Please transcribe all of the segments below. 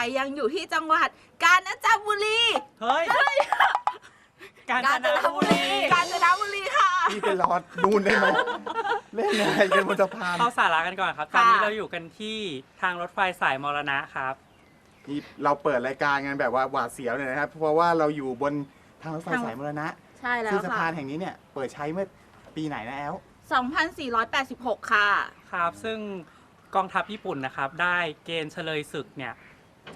ไทยยังอยู่ที่จังหวัด กาญจนบุรี เฮ้ย กาญจนบุรีกาญจนบุรีค่ะ พี่ไปรอนู่นได้ไหมเล่นอะไรกันบนสะพานเข้าสาระกันก่อนครับตค่ะอนนี้เราอยู่กันที่ทางรถไฟสายมรณะครับ นี่เราเปิดรายการกันแบบว่าหวาดเสียวเลยนะครับ เพราะว่าเราอยู่บนทางรถไฟสายมรณะใช่แล้วคือสะค่ะพานแห่งนี้เนี่ยเปิดใช้เมื่อปีไหนนะแอล 2486 ค่ะ ครับ ซึ่งกองทัพญี่ปุ่นนะครับ ได้เกณฑ์เฉลยศึกเนี่ย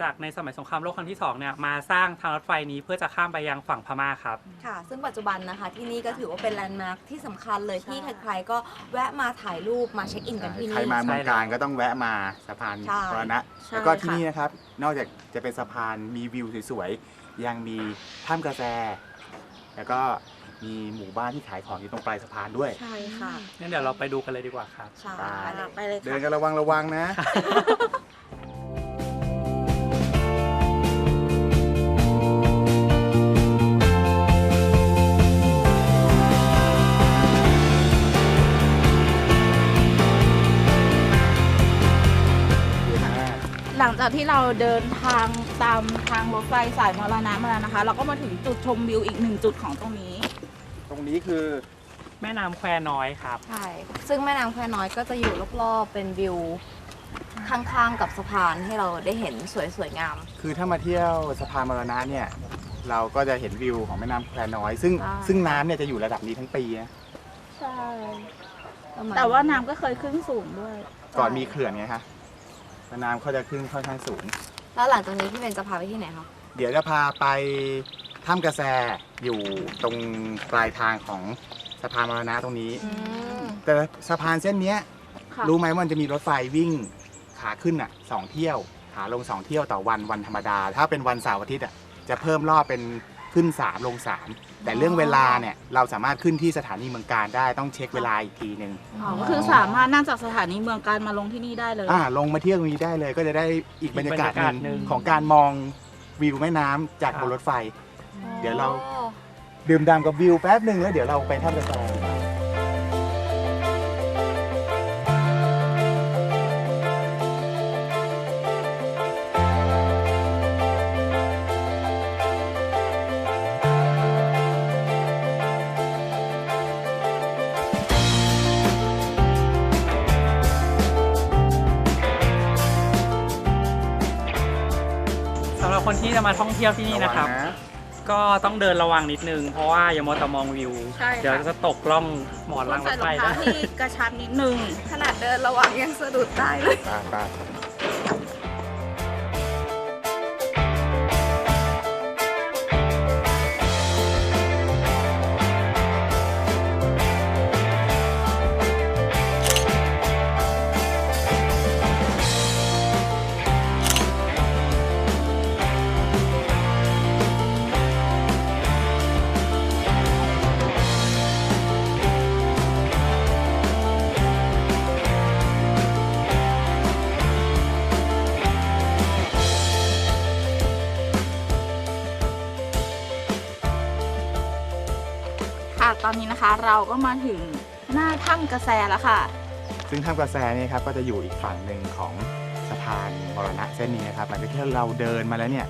จากในสมัยสงครามโลกครั้งที่สองเนี่ยมาสร้างทางรถไฟนี้เพื่อจะข้ามไปยังฝั่งพม่าครับ ค่ะ ซึ่งปัจจุบันนะคะที่นี่ก็ถือว่าเป็นแลนด์มาร์คที่สำคัญเลยที่ใครๆก็แวะมาถ่ายรูปมาเช็คอินกันที่ใครนี่ มาเมืองใช่แล้วการก็ต้องแวะมาสะพานใช่มรณะใช่แล้วก็ที่ค่ะ นี่นะครับ นอกจากจะเป็นสะพานมีวิวสวยๆ ยังมีถ้ำกระแสแล้วก็มีหมู่บ้านที่ขายของอยู่ตรงปลายสะพานด้วย ใช่ค่ะงั้นเดี๋ยวเราไปดูกันเลยดีกว่าครับ ใช่ไปไปเลยเดินค่ะ กันระวังระวังนะ ที่เราเดินทางตามทางรถไฟสายมรณะมาแล้วนะคะ เราก็มาถึงจุดชมวิวอีกหนึ่งจุดของตรงนี้ ตรงนี้คือแม่น้ำแควน้อยครับ ใช่ ซึ่งแม่น้ำแควน้อยก็จะอยู่รอบๆ เป็นวิวข้างๆ กับสะพานให้เราได้เห็นสวยๆงาม คือถ้ามาเที่ยวสะพานมรณะเนี่ย เราก็จะเห็นวิวของแม่น้ำแควน้อย ซึ่งใช่ซึ่งน้ำเนี่ยจะอยู่ระดับนี้ทั้งปีนะใช่ ประมณแต่ว่าน้ำก็เคยขึ้นสูงด้วย ก่อนมีเขื่อนไงคะ แล้วน้ำเขาจะขึ้นค่อนข้างสูง แล้วหลังจากนี้พี่เบนจะพาไปที่ไหนคะเดี๋ยวจะพาไปถ้ำกระแสอยู่ตรงปลายทางของสะพานมรณะตรงนี้ อืม แต่สะพานเส้นเนี้ย ค่ะ รู้ไหมว่ามันจะมีรถไฟวิ่งขาขึ้นอะสองเที่ยว ขาลงสองเที่ยวต่อวันวันธรรมดา ถ้าเป็นวันเสาร์อาทิตย์อะจะเพิ่มรอบเป็น ขึ้น 3 ลง 3 แต่เรื่องเวลาเนี่ยเราสามารถขึ้นที่สถานีเมืองการได้ต้องเช็คเวลาอีกทีหนึ่งอ๋อก็คือสามารถนั่งจากสถานีเมืองการมาลงที่นี่ได้เลย อ่าลงมาเที่ยวตรงนี้ได้เลยก็จะได้อีกบรรยากาศอีกบรรยากาศหหนึ่นึ่งงของการมองวิวแม่น้ำจากครับบนรถไฟ เดี๋ยวเราโอ้ดื่มด่ำกับวิวแป๊บหนึ่งแล้วเดี๋ยวเราไปถ้ำกระแส คนที่จะมาท่องเที่ยวที่นี่นะครับ วัง ก็ต้องเดินระวังนิดนึง เพราะว่าอย่ามัวแต่มองวิว ใช่ค่ะ เดี๋ยวจะตกล่องหมอนต้ราองงรใส่ถรไฟองเท้าได้ ที่กระชับนิดนึง ขนาดเดินระวังยังสะดุดได้เลย ไปไป เราก็มาถึงหน้าถ้ำกระแสแล้วค่ะ ซึ่งถ้ำกระแสเนี่ยครับก็จะอยู่อีกฝั่งหนึ่งของสะพานมรณะเส้นนี้นะครับหลังจากที่เราเดินมาแล้วเนี่ย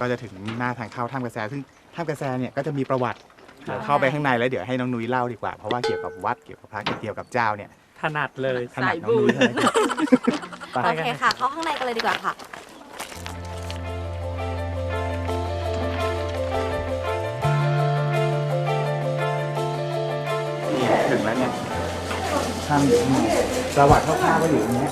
ก็จะถึงหน้าทางเข้าถ้ำกระแส ซึ่งถ้ำกระแสเนี่ยก็จะมีประวัติเดี๋ยวเข้าไปข้างในแล้วเดี๋ยวให้น้องนุ้ยเล่าดีกว่าเพราะว่าเกี่ยวกับวัดเกี่ยวกับพระเกี่ยวกับเจ้าเนี่ยถนัดเลยถนัดน้องนุ้ยเลย ไปโอเคค่ะ เข้าข้างในกันเลยดีกว่าค่ะ ชั่นี่ประวัติคร่าวๆก็อยู่ตรงนี้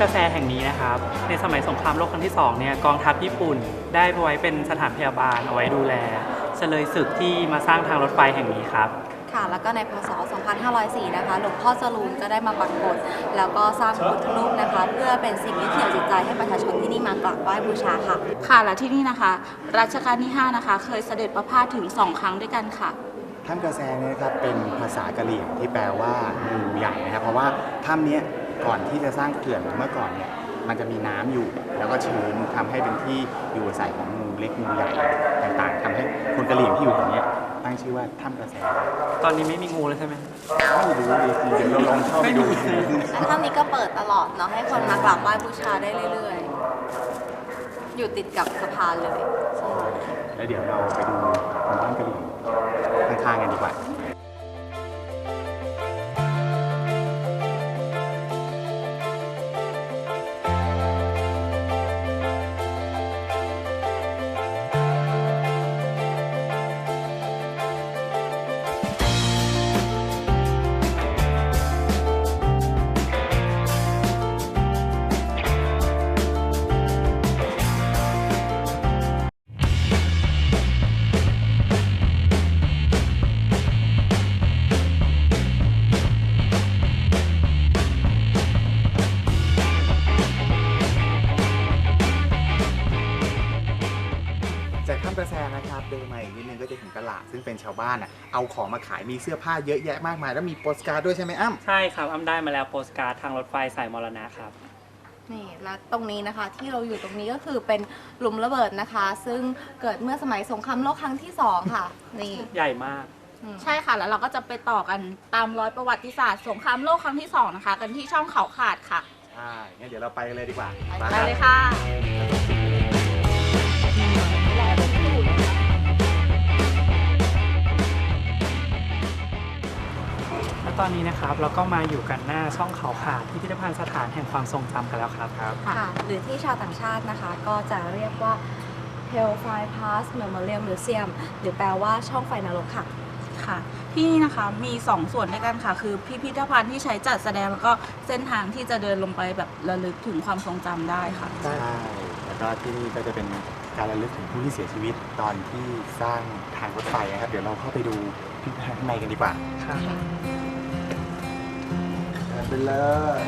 กระแสแห่งนี้นะครับ ในสมัยสงครามโลกครั้งที่สองเนี่ยกองทัพญี่ปุ่นได้ไว้เป็นสถานพยาบาลเอาไว้ดูแลเฉลยศึกที่มาสร้างทางรถไฟแห่งนี้ครับคค่ะแล้วก็ในพศ 2504 นะคะ หลวงพ่อจรูนก็ได้มาปรากฏแล้วก็สร้างพระพุทธรูปนะคะ เพื่อเป็นสิ่งยึดเหนี่ยวจิตใจให้ประชาชนที่นี่มากราบไหว้บูชาค่ะ ค่ะและที่นี่นะคะ รัชกาลที่ 5 นะคะ เคยเสด็จประพาสถึง 2 ครั้งด้วยกันค่ะถ้ำกระแสเนี่ยนะครับเป็นภาษากะเหรี่ยงที่แปลว่างูใหญ่นะครับเพราะว่าถ้ำเนี้ย ก่อนที่จะสร้างเขื่อนเมื่อก่อนเนี่ยมันจะมีน้ำอยู่ แล้วก็ชื้นทำให้เป็นที่อยู่อาศัยของงูเล็กงูใหญ่ต่างๆทำให้คนกะเหรี่ยงที่อยู่ตรงเนี้ยตั้งชื่อว่าถ้ำกระแส ตอนนี้ไม่มีงูแล้วใช่ไหมไม่รู้ดิเดี๋ยวเราลองเข้าไปดูและถ้ำนี้ก็เปิดตลอดเนาะให้คนมากราบไหว้บูชาได้เรื่อยๆ อยู่ติดกับสะพานเลยใช่แล้วเดี๋ยวเราไปดูบนถ้ำกะเหรี่ยงข้างๆกันดีกว่า วบ้านอะเอาของมาขายมีเสื้อผ้าเยอะแยะมากมาย แล้วมีโปสการ์ดด้วยใช่ไหมอ้ำใช่ครับอ้ำได้มาแล้วโปสการ์ดทางรถไฟสายมรณะครับนี่และตรงนี้นะคะที่เราอยู่ตรงนี้ก็คือเป็นหลุมระเบิดนะคะ ซึ่งเกิดเมื่อสมัยสงครามโลกครั้งที่สองค่ะนี่ใหญ่มากอืมใช่ค่ะแล้วเราก็จะไปต่อกันตามร้อยประวัติศาสตร์สงครามโลกครั้งที่2นะคะ กันที่ช่องเขาขาดค่ะใช่งั้นเดี๋ยวเราไปกันเลยดีกว่าไปเลยค่ะ ตอนนี้นะครับเราก็มาอยู่กันหน้าช่องเขาขาดพิพิธภัณฑ์สถานแห่งความทรงจำกันแล้วครับครับ ค่ะหรือที่ชาวต่างชาตินะคะ ก็จะเรียกว่า Hellfire Pass Memorial Museum หรือแปลว่าช่องไฟนรกค่ะ ค่ะ ที่นี่นะคะมี 2 ส่วนด้วยกันค่ะ คือพิพิธภัณฑ์ที่ใช้จัดแสดงแล้วก็เส้นทางที่จะเดินลงไปแบบระลึกถึงความทรงจำได้ค่ะ ใช่แล้วก็ที่นี่ก็จะเป็นการระลึกถึงผู้ที่เสียชีวิตตอนที่สร้างทางรถไฟนะครับ เดี๋ยวเราเข้าไปดูพิพิธภัณฑ์ข้างในกันดีกว่า ครับเดิน ไปเลย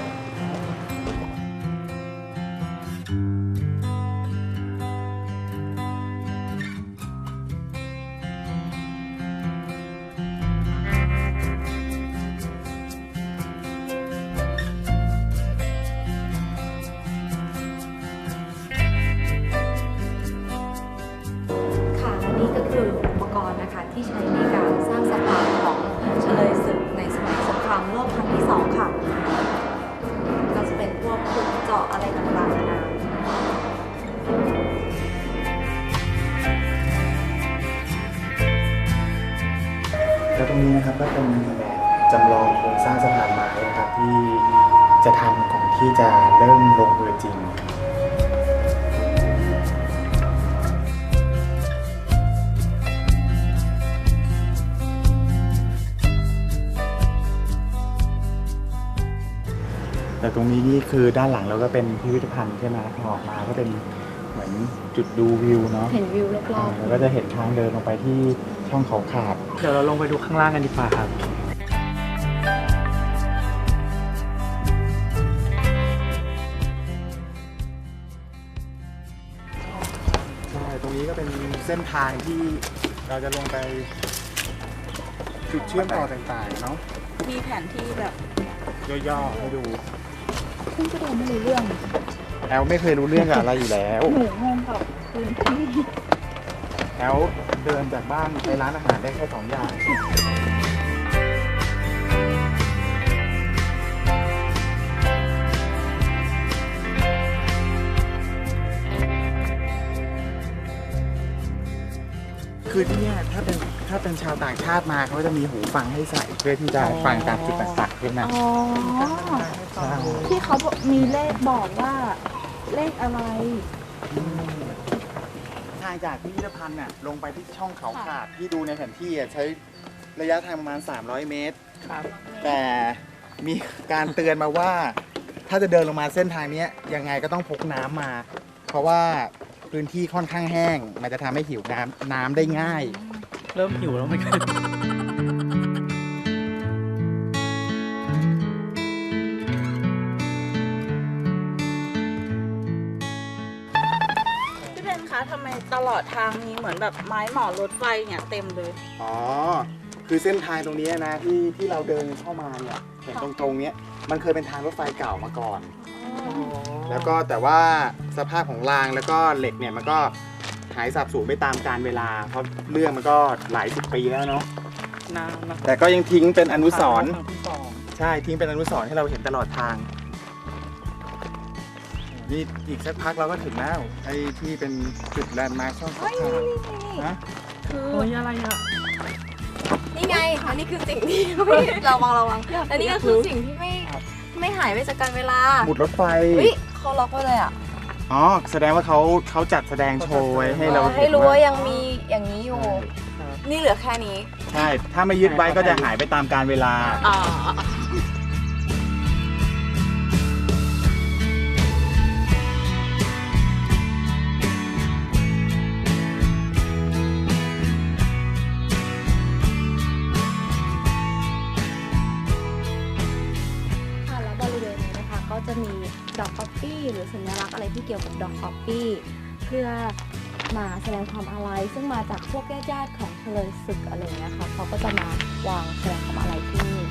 แล้วตรงนี้นะครับก็เป็นแบบจำลองโครงสร้างสะพานไม้นะครับที่จะทำก่อนที่จะเริ่มลงมือจริงแต่ตรงนี้นี่คือด้านหลังเราก็เป็นพิพิธภัณฑ์ใช่ไหมพอออกมาก็เป็นเหมือนจุดดูวิวเนาะเห็นวิวรอบแล้วก็จะเห็นทางเดินลงไปที่ ช่องเขาขาด เดี๋ยวเราลงไปดูข้างล่างกันดีกว่าครับ ใช่ ตรงนี้ก็เป็นเส้นทางที่เราจะลงไปจุดเชื่อมต่อต่างๆเนาะ มีแผนที่แบบย่อๆให้ดูซึ่งก็ดูไม่รู้เรื่อง แอลไม่เคยรู้เรื่องกับอะไรอยู่แล้ว หนูงงกับพื้นที่ แอลเดินจากบ้านไปร้านอาหารได้แค่สองอย่าง คือที่เนี่ยถ้าเป็นถ้าเป็นชาวต่างชาติมาเขาจะมีหูฟังให้ใส่เพื่อที่จะฟังตามจุดต่างๆขึ้นมาอ๋อใช่ที่เขาบอกมีเลขบอกว่าเลขอะไรทาง จากพิพิธภัณฑ์น่ะลงไปที่ช่องเขาขาดที่ดูในแผนที่อะใช้ระยะทางประมาณ 300 เมตร ครับ แต่มีการเตือนมาว่าถ้าจะเดินลงมาเส้นทางเนี้ยยังไงก็ต้องพกน้ำมา เพราะว่าพื้นที่ค่อนข้างแห้ง มันจะทำให้หิวน้ำน้ำได้ง่าย เริ่มหิวแล้วเหมือนกัน ลอดทางมีเหมือนแบบไม้หมอรถไฟเนี่ยเต็มเลย อ๋อ คือเส้นทางตรงนี้นะที่ที่เราเดินเข้ามาเนี่ยเห็นตรงตรงๆเนี้ยมันเคยเป็นทางรถไฟเก่ามาก่อน แล้วก็แต่ว่าสภาพของรางแล้วก็เหล็กเนี่ยมันก็หายสับสูญไปตามกาลเวลา เพราะเรื่องมันก็หลายสิบปีแล้วเนาะ นานนะแต่ก็ยังทิ้งเป็นอนุสรณ์ครั้งที่สองใช่ทิ้งเป็นอนุสรณ์ให้เราเห็นตลอดทาง นี่อีกสักพักเราก็ถึงแล้ว ไอ้ที่เป็นจุดแลนด์มาร์คช่องเขาขาดนะคือเฮ้ยอะไรอะนี่ไงอันนี้คือสิ่งที่ไม่ระวังระวังและนี่ก็คือสิ่งที่ไม่ไม่หายไปจากการเวลาหมุดรถไฟเฮ้ยเขาล็อกไว้เลยอะอ๋อแสดงว่าเขาเขาจัดแสดงโชว์ไว้ให้เราให้เห็นรู้ว่าว่ายังมีอย่างนี้อยู่ นี่เหลือแค่นี้ ใช่ ถ้าไม่ยึดไว้ก็จะหายไปตามกาลเวลา เพื่อมาแสดงความอาลัยซึ่งมาจากพวกญาติๆของเฉลยศึกอะไรอย่างเงี้ยค่ะเขาก็จะมาวางแสดงความอาลัยที่นี่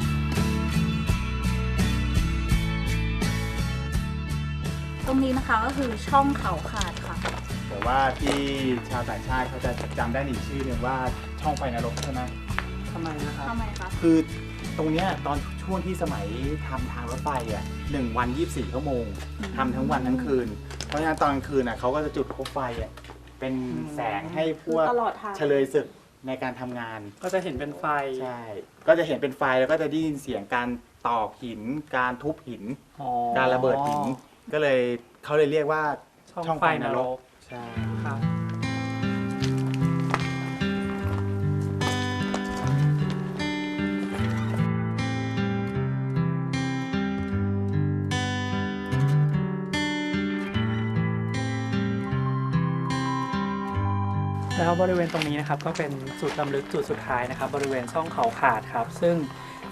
ตรงนี้นะคะก็คือช่องเขาขาดค่ะ แต่ว่าที่ชาวต่างชาติเขาจะจำได้อีกชื่อหนึ่งว่าช่องไฟนรกใช่ไหมทำไมนะครับ ทำไมคะ คือตรงเนี้ยตอนช่วงที่สมัยทำทางรถไฟอะหนึ่งวัน 24 ชั่วโมงทำทั้งวันทั้งคืน เพราะฉะนั้นตอนกลางคืนอะเขาก็จะจุดคบไฟอะเป็นแสงให้พคือวกตลอดทาง เฉลยศึกในการทำงาน ก็จะเห็นเป็นไฟ ใช่ ก็จะเห็นเป็นไฟแล้วก็จะได้ยินเสียงการตอกหิน การทุบหิน อ๋อการระเบิดหิน ก็เลยเขาเลยเรียกว่าช่องช่องไฟไฟนนรรกกใช่ ครับ บริเวณตรงนี้นะครับก็เป็นจุดลำลึกจุดสุดท้ายนะครับ บริเวณช่องเขาขาดครับ ซึ่ง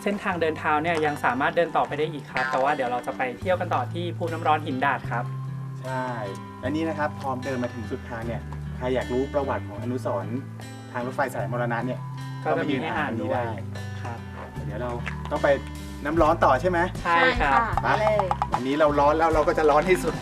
เส้นทางเดินเท้าเนี่ยยังสามารถเดินต่อไปได้อีกครับ แต่ว่าเดี๋ยวเราจะไปเที่ยวกันต่อที่ภูน้ำร้อนหินดาดครับ ใช่ และนี่นะครับพอเดินมาถึงสุดทางเนี่ยใครอยากรู้ประวัติของอนุสรณ์ทางรถไฟสายมรณะเนี่ยก็จะมีให้อ่านนี้ด้วยได้ครับเดี๋ยวเราต้องไปน้ำร้อนต่อใช่ไหมใช่ครับไปเลยวันนี้เราร้อนแล้วเราก็จะร้อนที่สุด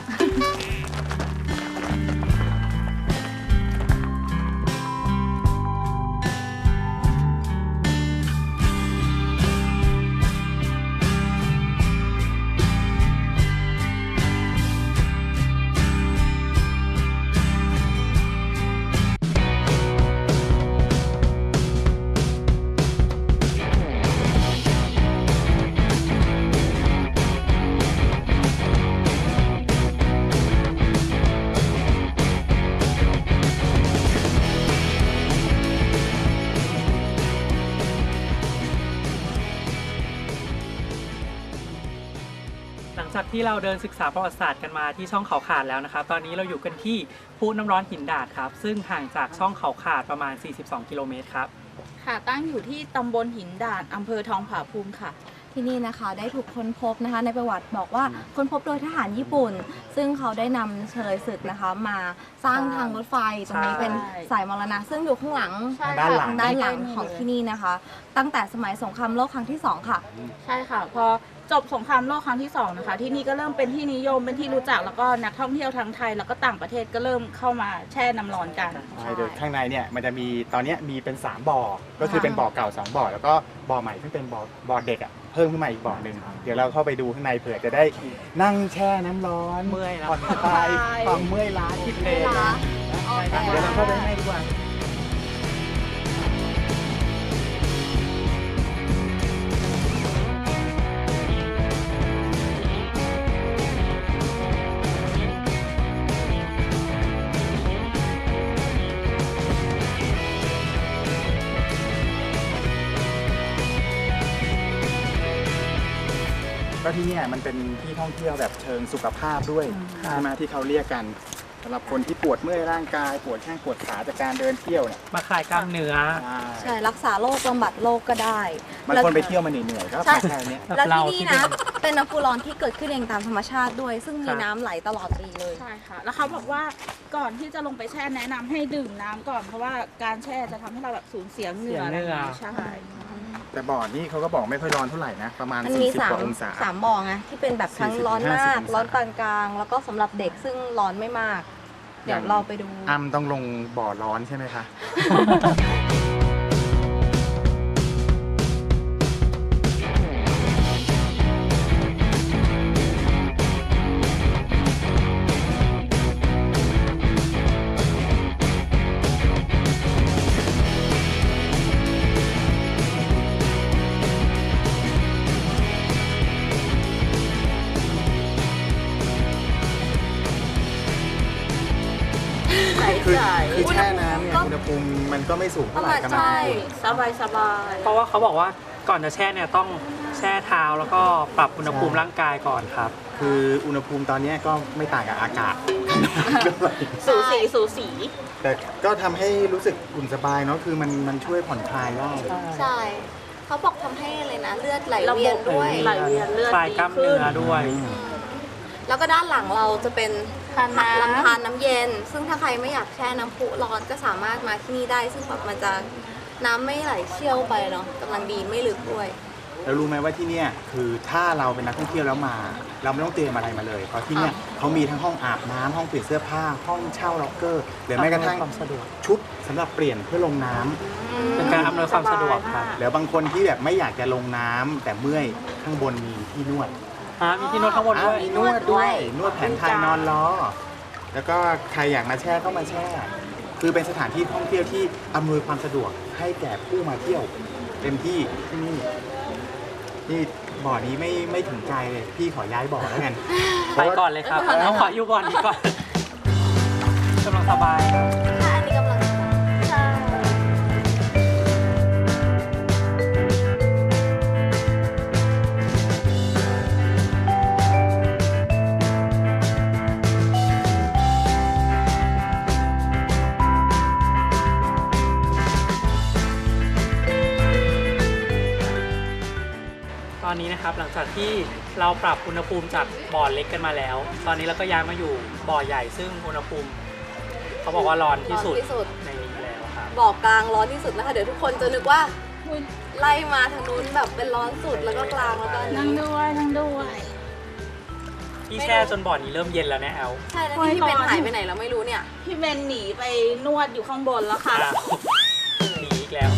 ที่เราเดินศึกษาประวัติศาสตร์กันมาที่ช่องเขาขาดแล้วนะครับ ตอนนี้เราอยู่กันที่ภูน้ำร้อนหินดาดครับ ซึ่งห่างจากช่องเขาขาดประมาณ 42 กิโลเมตรครับ ค่ะตั้งอยู่ที่ตำบลหินดาดอำเภอทองผาภูมิค่ะ ที่นี่นะคะได้ถูกค้นพบนะคะในประวัติบอกว่าค้นพบโดยทหารญี่ปุ่น ซึ่งเขาได้นำเฉลยศึกนะคะมาสร้างทางรถไฟตรงนี้ใช่เป็นสายมรณะ ซึ่งอยู่ข้างหลังใช่ด้านหลัค่ะง ด้านหลังของใกล้ๆที่นี่นะคะ ตั้งแต่สมัยสงครามโลกครั้งที่สองค่ะ ใช่ค่ะ พอจบสงครามโลกครั้งที่สองนะคะ ที่นี่ก็เริ่มเป็นที่นิยมเป็นที่รู้จักแล้วก็นักท่องเที่ยวทั้งไทย แล้วก็ต่างประเทศก็เริ่มเข้ามาแช่น้ำร้อนกัน ใช่โดยข้างในเนี่ยมันจะมีตอนเนี้ยมีเป็น 3บ่อก็คือเป็นบ่อเก่า2บ่อแล้วก็บ่อใหม่ซึ่งเป็นบ่อบ่อเด็กอะ เพิ่มขึ้นมาอีกบ่อหนึ่งเดี๋ยวเราเข้าไปดูข้างในเผื่อจะได้นั่งแช่น้ำร้อนเมื่อยแล้ว ผ่อนคลายความเมื่อยล้าที่เพลเมื่อยล้าไปเดี๋ยวเราเข้าไปข้างในดีกว่า ก็ที่เนี่ยมันเป็นที่ท่องเที่ยวแบบเชิงสุขภาพด้วยใช่ไหมที่เขาเรียกกันสำหรับคนที่ปวดเมื่อยร่างกาย ปวดแข้งปวดขาจากการเดินเที่ยวเนี่ยมาคลายกล้ามเนื้อ ใช่รักษาโรคบำบัดโรคก็ได้บางคนไปเที่ยวมาเหนื่อยๆก็ใช่มาแค่เนี้ยแบบแล้วเราที่นี่ที่นะเป็นเป็นน้ำพุร้อนที่เกิดขึ้นเองตามธรรมชาติด้วย ซึ่งมีครับน้ำไหลตลอดปีเลยใช่ค่ะ แล้วเขาบอกว่าก่อนที่จะลงไปแช่แนะนำให้ดื่มน้ำก่อนเพราะว่าการแช่จะทำให้เราแบบสูญเสียเหงื่ออะไรอย่างเงี้ยใช่ แต่บ่อนี่เขาก็บอกไม่ค่อยร้อนเท่าไหร่นะ ประมาณมันมี40สากมว่าองศา สามบ่อไงที่เป็นแบบทั้ง40ร้อนมาก 50องศา ร้อนปานกลาง แล้วก็สำหรับเด็กซึ่งร้อนไม่มาก เดี๋ยวเราไปดู อ้ำต้องลงบ่อร้อนใช่ไหมคะ ภูมิมันก็ไม่สูงเท่าไหร่กำลังใช่ดีสบายสบายเพราะว่าเขาบอกว่าก่อนจะแช่เนี่ยต้องแช่เท้าแล้วก็ปรับอุณหภูมิร่างกายก่อนครับ คืออุณหภูมิตอนเนี้ยก็ไม่ต่างกับอากาศสูสีสูสี แต่ก็ทำให้รู้สึกอุ่นสบายเนาะคือมันมันช่วยผ่อนคลายได้ ใช่ เขาบอกทำให้อะไรนะ เลือดไหลเวียนด้วย ไหลเวียนเลือดคลายดีกล้ามขึ้เนื้นอด้วย แล้วก็ด้านหลังเราจะเป็นทานน้ำ ลำธารน้ำเย็น ซึ่งถ้าใครไม่อยากแช่น้ำพุร้อนก็สามารถมาที่นี่ได้ ซึ่งแบบมันจะน้ำไม่ไหลเชี่ยวไปเนาะกำลังดีไม่ลึกด้วย แล้วรู้ไหมว่าที่เนี่ยคือถ้าเราเป็นนักท่องเที่ยวแล้วมา เราไม่ต้องเตรียมอะไรมาเลย เพราะที่เนี่ยเขามีทั้งห้องอาบน้ำห้องเปลี่ยนเสื้อผ้า ห้องเช่าล็อกเกอร์หรือแม้กระทั่งความสะดวก ชุดสำหรับเปลี่ยนเพื่อลงน้ำเป็นการอำนวยความสะดวกครับ หรือบางคนที่แบบไม่อยากจะลงน้ำแต่เมื่อยข้างบนมีที่นวด อ่ามีที่นวดข้างบนด้วยอะมีนวดด้วย นวดแผนไทยนอนล้อ แล้วก็ใครอยากมาแช่ก็มาแช่ คือเป็นสถานที่ท่องเที่ยวที่อำนวยความสะดวกให้แก่ผู้มาเที่ยวเต็มที่ที่นี่ นี่บ่อนี้ไม่ไม่ถึงใจเลยพี่ขอย้ายบ่อแล้วกันไปก่อนเลยครับเราขออยู่ก่อนดีกว่อนกำลังสบาย อนนี้นะครับหลังจากที่เราปรับอุณหภูมิจากบ่อเล็กกันมาแล้ว ตอนนี้เราก็ย้ายมาอยู่บ่อใหญ่ซึ่งอุณหภูมิ เขาบอกว่าร้อนที่สุดร้อนที่สุด ในนี้แล้วครับบ่อกลางร้อนที่สุดนะคะ เดี๋ยวทุกคนจะนึกว่าไล่มาทางนู้นแบบเป็นร้อนสุดแล้วก็กลางแล้วก็อันนั่งนี้ด้วยนั่งด้วยที่แช่จนบ่อนี้เริ่มเย็นแล้วนะแอล ใช่แล้วนี่พี่เป็นหายไปไหนเราไม่รู้เนี่ย พี่เบนหนีไปนวดอยู่ข้างบนแล้วค่ะอ้าวหนีอีกแล้ว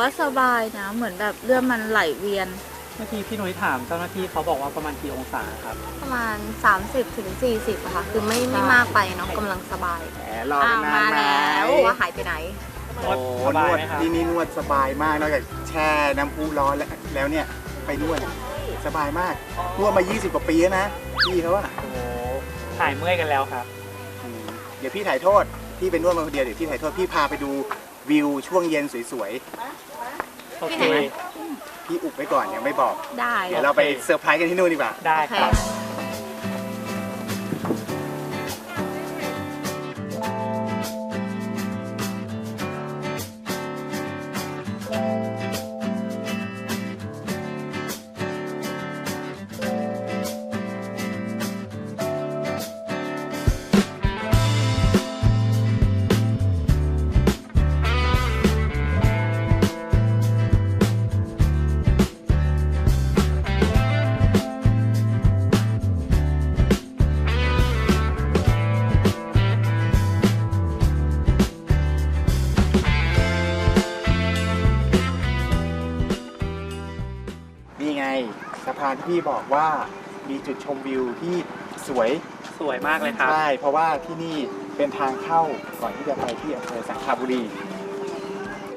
ว่าสบายนะ เหมือนแบบเลือดมันไหลเวียน เมื่อกี้พี่นุ้ยถามเจ้าหน้าที่เขาบอกว่าประมาณกี่องศาครับ ประมาณ 30ถึง40อะค่ะ คือไม่ไม่มากไปเนาะกำลังสบายแหมรอกันนานไหมอ้าวมาแล้วว่าหายไปไหน นวดโอ้สบานยวดไหมครับ ที่นี่นวดสบายมากนอกจากแช่น้ำพุร้อนแล้วแล้วเนี่ยไปนวดสบายมากนวดมา 20 กว่าปีแล้วนะพี่เขาอะโอ้โหหายเมื่อยกันแล้วครับ อืมเดี๋ยวพี่ถ่ายโทษพี่เป็นนวดมาคนเดียวเดี๋ยวพี่ถ่ายโทษพี่พาไปดู วิวช่วงเย็นสวยโอเคที่ไหนๆพี่อุบไว้ก่อนยังไม่บอก ได้ เดี๋ยวเราไปเซอร์ไพรส์กันที่นู่นดีกว่า ได้ครับนี่ พานที่พี่บอกว่ามีจุดชมวิวที่สวยสวยมากเลยครับ ใช่เพราะว่าที่นี่เป็นทางเข้าก่อนที่จะไปที่อำเภอสังขบุรี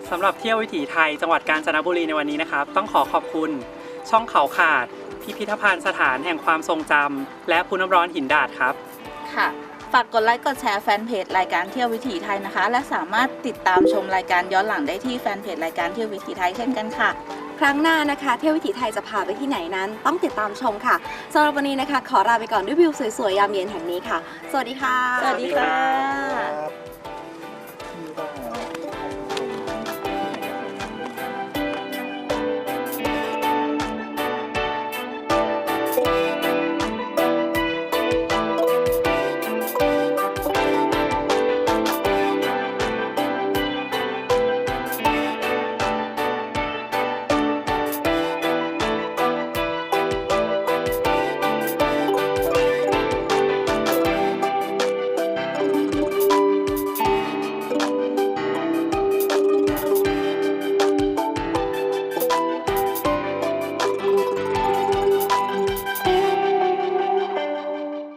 สำหรับเที่ยววิถีไทยจังหวัดกาญจนบุรีในวันนี้นะครับ ต้องขอขอบคุณ ช่องเขาขาด พิพิธภัณฑ์สถานแห่งความทรงจำและภูน้ำร้อนหินดาดครับ ค่ะ ฝากกดไลค์กดแชร์แฟนเพจรายการเที่ยววิถีไทยนะคะ และสามารถติดตามชมรายการย้อนหลังได้ที่แฟนเพจรายการเที่ยววิถีไทยเช่นกันค่ะ ครั้งหน้านะคะ เที่ยววิถีไทยจะพาไปที่ไหนนั้น ต้องติดตามชมค่ะสำหรับวันนี้นะคะ ขอลาไปก่อนด้วยวิวสวยๆยามเย็นแห่งนี้ค่ะ สวัสดีค่ะ สวัสดีค่ะ